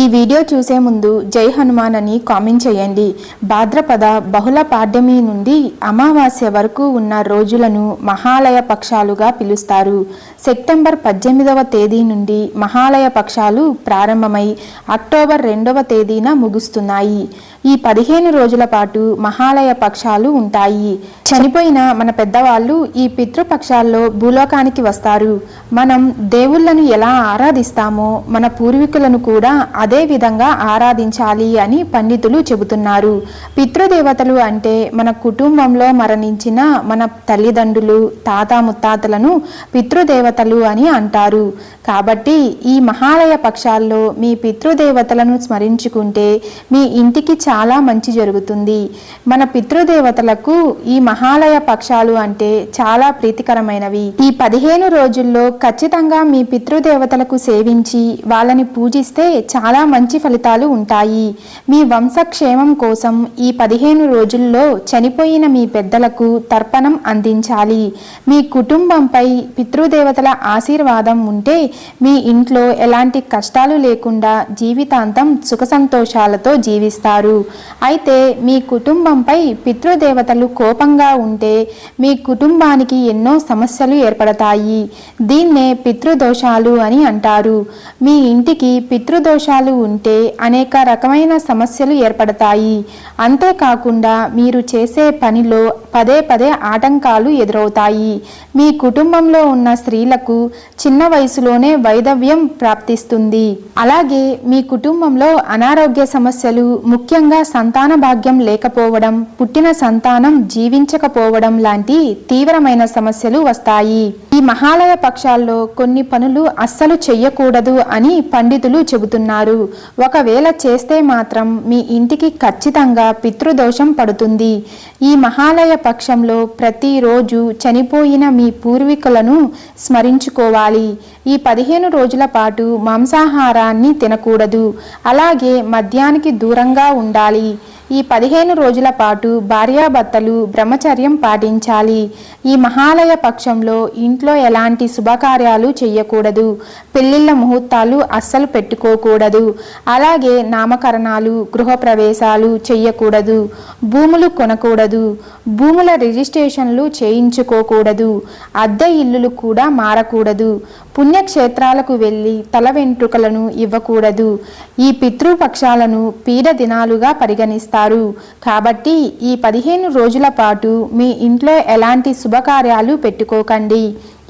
ఈ వీడియో చూసే ముందు జై హనుమాన్ అని కామెంట్ చేయండి. భాద్రపద బహుళ పాడ్యమి నుండి అమావాస్య వరకు ఉన్న రోజులను మహాలయ పక్షాలుగా పిలుస్తారు. సెప్టెంబర్ పద్దెనిమిదవ తేదీ నుండి మహాలయ పక్షాలు ప్రారంభమై అక్టోబర్ రెండవ తేదీన ముగుస్తున్నాయి. ఈ పదిహేను రోజుల పాటు మహాలయ పక్షాలు ఉంటాయి. చనిపోయిన మన పెద్దవాళ్ళు ఈ పితృపక్షాల్లో భూలోకానికి వస్తారు. మనం దేవుళ్ళను ఎలా ఆరాధిస్తామో మన పూర్వీకులను కూడా అదే విధంగా ఆరాధించాలి అని పండితులు చెబుతున్నారు. పితృదేవతలు అంటే మన కుటుంబంలో మరణించిన మన తల్లిదండ్రులు తాత ముత్తాతలను పితృదేవతలు అని అంటారు. కాబట్టి ఈ మహాలయ పక్షాల్లో మీ పితృదేవతలను స్మరించుకుంటే మీ ఇంటికి చాలా మంచి జరుగుతుంది. మన పితృదేవతలకు ఈ మహాలయ పక్షాలు అంటే చాలా ప్రీతికరమైనవి. ఈ పదిహేను రోజుల్లో ఖచ్చితంగా మీ పితృదేవతలకు సేవించి వాళ్ళని పూజిస్తే చాలా మంచి ఫలితాలు ఉంటాయి. మీ వంశక్షేమం కోసం ఈ పదిహేను రోజుల్లో చనిపోయిన మీ పెద్దలకు తర్పణం అందించాలి. మీ కుటుంబంపై పితృదేవతల ఆశీర్వాదం ఉంటే మీ ఇంట్లో ఎలాంటి కష్టాలు లేకుండా జీవితాంతం సుఖ సంతోషాలతో జీవిస్తారు. అయితే మీ కుటుంబంపై పితృదేవతలు కోపంగా ఉంటే మీ కుటుంబానికి ఎన్నో సమస్యలు ఏర్పడతాయి. దీన్నే పితృదోషాలు అని అంటారు. మీ ఇంటికి పితృదోషాలు ఉంటే అనేక రకమైన సమస్యలు ఏర్పడతాయి. అంతేకాకుండా మీరు చేసే పనిలో పదే పదే ఆటంకాలు ఎదురవుతాయి. మీ కుటుంబంలో ఉన్న స్త్రీలకు చిన్న వయసులోనే వైదవ్యం ప్రాప్తిస్తుంది. అలాగే మీ కుటుంబంలో అనారోగ్య సమస్యలు ముఖ్యంగా సంతాన భాగ్యం లేకపోవడం పుట్టిన సంతానం జీవించకపోవడం లాంటి తీవ్రమైన సమస్యలు వస్తాయి. ఈ మహాలయ పక్షాల్లో కొన్ని పనులు అస్సలు చెయ్యకూడదు అని పండితులు చెబుతున్నారు. ఒకవేళ చేస్తే మాత్రం మీ ఇంటికి ఖచ్చితంగా పితృదోషం పడుతుంది. ఈ మహాలయ పక్షంలో ప్రతిరోజు చనిపోయిన మీ పూర్వీకులను స్మరించుకోవాలి. ఈ పదిహేను రోజుల పాటు మాంసాహారాన్ని తినకూడదు. అలాగే మద్యానికి దూరంగా ఉండాలి. ఈ పదిహేను రోజుల పాటు భార్యాభర్తలు బ్రహ్మచర్యం పాటించాలి. ఈ మహాలయ పక్షంలో ఇంట్లో ఎలాంటి శుభకార్యాలు చేయకూడదు పెళ్ళిళ్ళ ముహూర్తాలు అస్సలు పెట్టుకోకూడదు. అలాగే నామకరణాలు గృహప్రవేశాలు చేయకూడదు భూములు కొనకూడదు. భూముల రిజిస్ట్రేషన్లు చేయించుకోకూడదు. అద్దె ఇల్లులు కూడా మారకూడదు. పుణ్యక్షేత్రాలకు వెళ్ళి తల వెంట్రుకలను ఇవ్వకూడదు. ఈ పితృపక్షాలను పీడ దినాలుగా పరిగణిస్తారు. కాబట్టి ఈ పదిహేను రోజుల పాటు మీ ఇంట్లో ఎలాంటి శుభకార్యాలు పెట్టుకోకండి.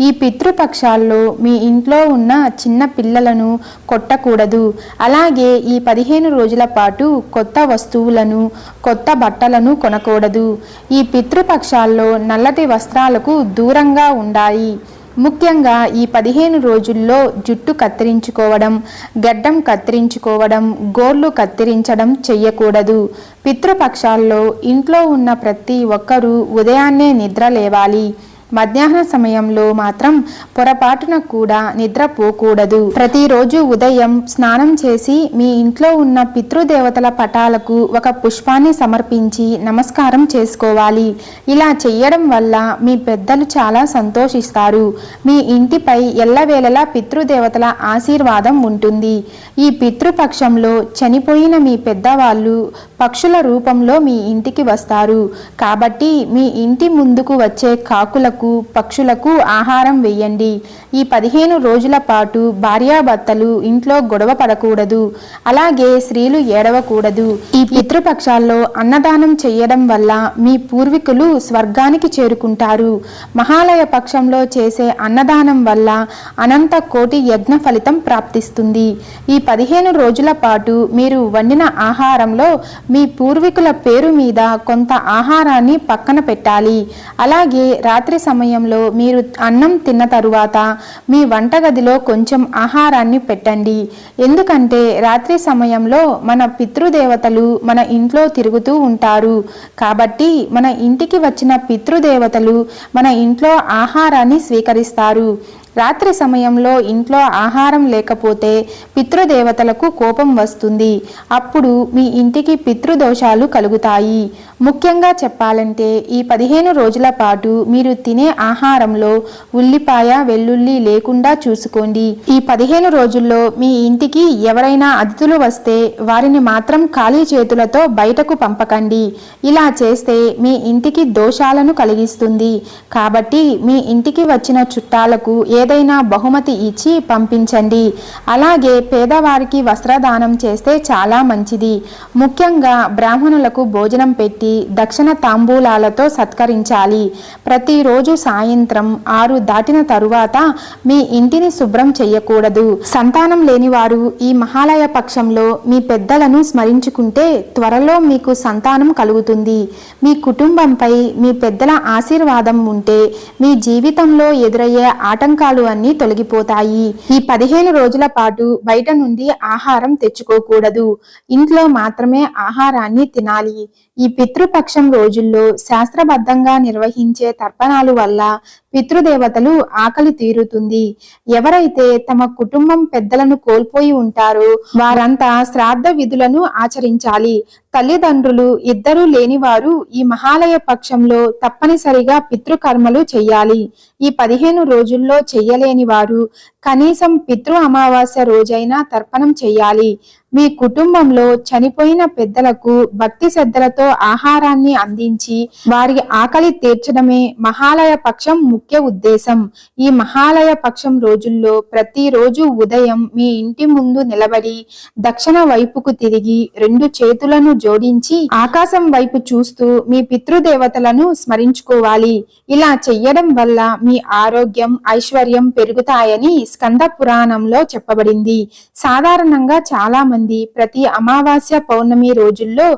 ఈ పితృపక్షాల్లో మీ ఇంట్లో ఉన్న చిన్న పిల్లలను కొట్టకూడదు. అలాగే ఈ పదిహేను రోజుల పాటు కొత్త వస్తువులను కొత్త బట్టలను కొనకూడదు. ఈ పితృపక్షాల్లో నల్లటి వస్త్రాలకు దూరంగా ఉండాలి. ముఖ్యంగా ఈ పదిహేను రోజుల్లో జుట్టు కత్తిరించుకోవడం గడ్డం కత్తిరించుకోవడం గోర్లు కత్తిరించడం చెయ్యకూడదు. పితృపక్షాల్లో ఇంట్లో ఉన్న ప్రతి ఒక్కరూ ఉదయాన్నే నిద్ర లేవాలి. మధ్యాహ్న సమయంలో మాత్రం పొరపాటున కూడా నిద్రపోకూడదు. ప్రతిరోజు ఉదయం స్నానం చేసి మీ ఇంట్లో ఉన్న పితృదేవతల పటాలకు ఒక పుష్పాన్ని సమర్పించి నమస్కారం చేసుకోవాలి. ఇలా చేయడం వల్ల మీ పెద్దలు చాలా సంతోషిస్తారు. మీ ఇంటిపై ఎల్లవేళలా పితృదేవతల ఆశీర్వాదం ఉంటుంది. ఈ పితృపక్షంలో చనిపోయిన మీ పెద్దవాళ్ళు పక్షుల రూపంలో మీ ఇంటికి వస్తారు. కాబట్టి మీ ఇంటి ముందుకు వచ్చే కాకులకు పక్షులకు ఆహారం వేయండి ఈ పదిహేను రోజుల పాటు భార్యాభర్తలు ఇంట్లో గొడవ పడకూడదు. అలాగే స్త్రీలు ఏడవకూడదు. ఈ పితృపక్షాల్లో అన్నదానం చేయడం వల్ల మీ పూర్వీకులు స్వర్గానికి చేరుకుంటారు. మహాలయ పక్షంలో చేసే అన్నదానం వల్ల అనంత కోటి యజ్ఞ ఫలితం ప్రాప్తిస్తుంది. ఈ పదిహేను రోజుల పాటు మీరు వండిన ఆహారంలో మీ పూర్వీకుల పేరు మీద కొంత ఆహారాన్ని పక్కన పెట్టాలి. అలాగే రాత్రి సమయంలో మీరు అన్నం తిన్న తరువాత మీ వంటగదిలో కొంచెం ఆహారాన్ని పెట్టండి. ఎందుకంటే రాత్రి సమయంలో మన పితృదేవతలు మన ఇంట్లో తిరుగుతూ ఉంటారు. కాబట్టి మన ఇంటికి వచ్చిన పితృదేవతలు మన ఇంట్లో ఆహారాన్ని స్వీకరిస్తారు. రాత్రి సమయంలో ఇంట్లో ఆహారం లేకపోతే పితృదేవతలకు కోపం వస్తుంది. అప్పుడు మీ ఇంటికి పితృదోషాలు కలుగుతాయి. ముఖ్యంగా చెప్పాలంటే ఈ పదిహేను రోజుల పాటు మీరు తినే ఆహారంలో ఉల్లిపాయ వెల్లుల్లి లేకుండా చూసుకోండి. ఈ పదిహేను రోజుల్లో మీ ఇంటికి ఎవరైనా అతిథులు వస్తే వారిని మాత్రం ఖాళీ చేతులతో బయటకు పంపకండి. ఇలా చేస్తే మీ ఇంటికి దోషాలను కలిగిస్తుంది. కాబట్టి మీ ఇంటికి వచ్చిన చుట్టాలకు ఏ ఏదైనా బహుమతి ఇచ్చి పంపించండి. అలాగే పేదవారికి వస్త్రదానం చేస్తే చాలా మంచిది. ముఖ్యంగా బ్రాహ్మణులకు భోజనం పెట్టి దక్షిణ తాంబూలాలతో సత్కరించాలి. ప్రతిరోజు సాయంత్రం ఆరు దాటిన తరువాత మీ ఇంటిని శుభ్రం చేయకూడదు. సంతానం లేనివారు ఈ మహాలయ పక్షంలో మీ పెద్దలను స్మరించుకుంటే త్వరలో మీకు సంతానం కలుగుతుంది. మీ కుటుంబంపై మీ పెద్దల ఆశీర్వాదం ఉంటే మీ జీవితంలో ఎదురయ్యే ఆటంకాలు అన్నీ తొలగిపోతాయి. ఈ పదిహేను రోజుల పాటు బయట నుండి ఆహారం తెచ్చుకోకూడదు. ఇంట్లో మాత్రమే ఆహారాన్ని తినాలి. ఈ పితృపక్షం రోజుల్లో శాస్త్రబద్ధంగా నిర్వహించే తర్పణాలు వల్ల పితృదేవతలు ఆకలి తీరుతుంది. ఎవరైతే తమ కుటుంబం పెద్దలను కోల్పోయి ఉంటారో వారంతా శ్రాద్ధ విధులను ఆచరించాలి. తల్లిదండ్రులు ఇద్దరూ లేనివారు ఈ మహాలయ పక్షంలో తప్పనిసరిగా పితృకర్మలు చెయ్యాలి ఈ పదిహేను రోజుల్లో చేయలేని వారు కనీసం పితృ అమావాస్య రోజైనా తర్పణం చెయ్యాలి మీ కుటుంబంలో చనిపోయిన పెద్దలకు భక్తి శ్రద్ధలతో ఆహారాన్ని అందించి వారి ఆకలి తీర్చడమే మహాలయ పక్షం ముఖ్య ఉద్దేశం. ఈ మహాలయ పక్షం రోజుల్లో ప్రతిరోజు ఉదయం మీ ఇంటి ముందు నిలబడి దక్షిణ వైపుకు తిరిగి రెండు చేతులను జోడించి ఆకాశం వైపు చూస్తూ మీ పితృదేవతలను స్మరించుకోవాలి. ఇలా చెయ్యడం వల్ల మీ ఆరోగ్యం ఐశ్వర్యం పెరుగుతాయని స్కంద పురాణంలో చెప్పబడింది. సాధారణంగా చాలా మంది ప్రతి అమావాస్య పౌర్ణమి రోజుల్లో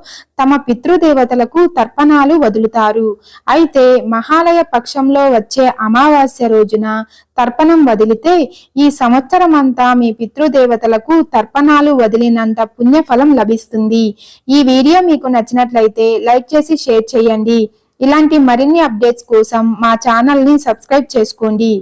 తమ పితృదేవతలకు తర్పణాలు వదులుతారు. అయితే మహాలయ పక్షంలో వచ్చే అమావాస్య రోజున తర్పణం వదిలితే ఈ సంవత్సరం అంతా మీ పితృదేవతలకు తర్పణాలు వదిలినంత పుణ్యఫలం లభిస్తుంది. ఈ వీడియో మీకు నచ్చినట్లయితే లైక్ చేసి షేర్ చేయండి. ఇలాంటి మరిన్ని అప్డేట్స్ కోసం మా ఛానల్ని సబ్స్క్రైబ్ చేసుకోండి.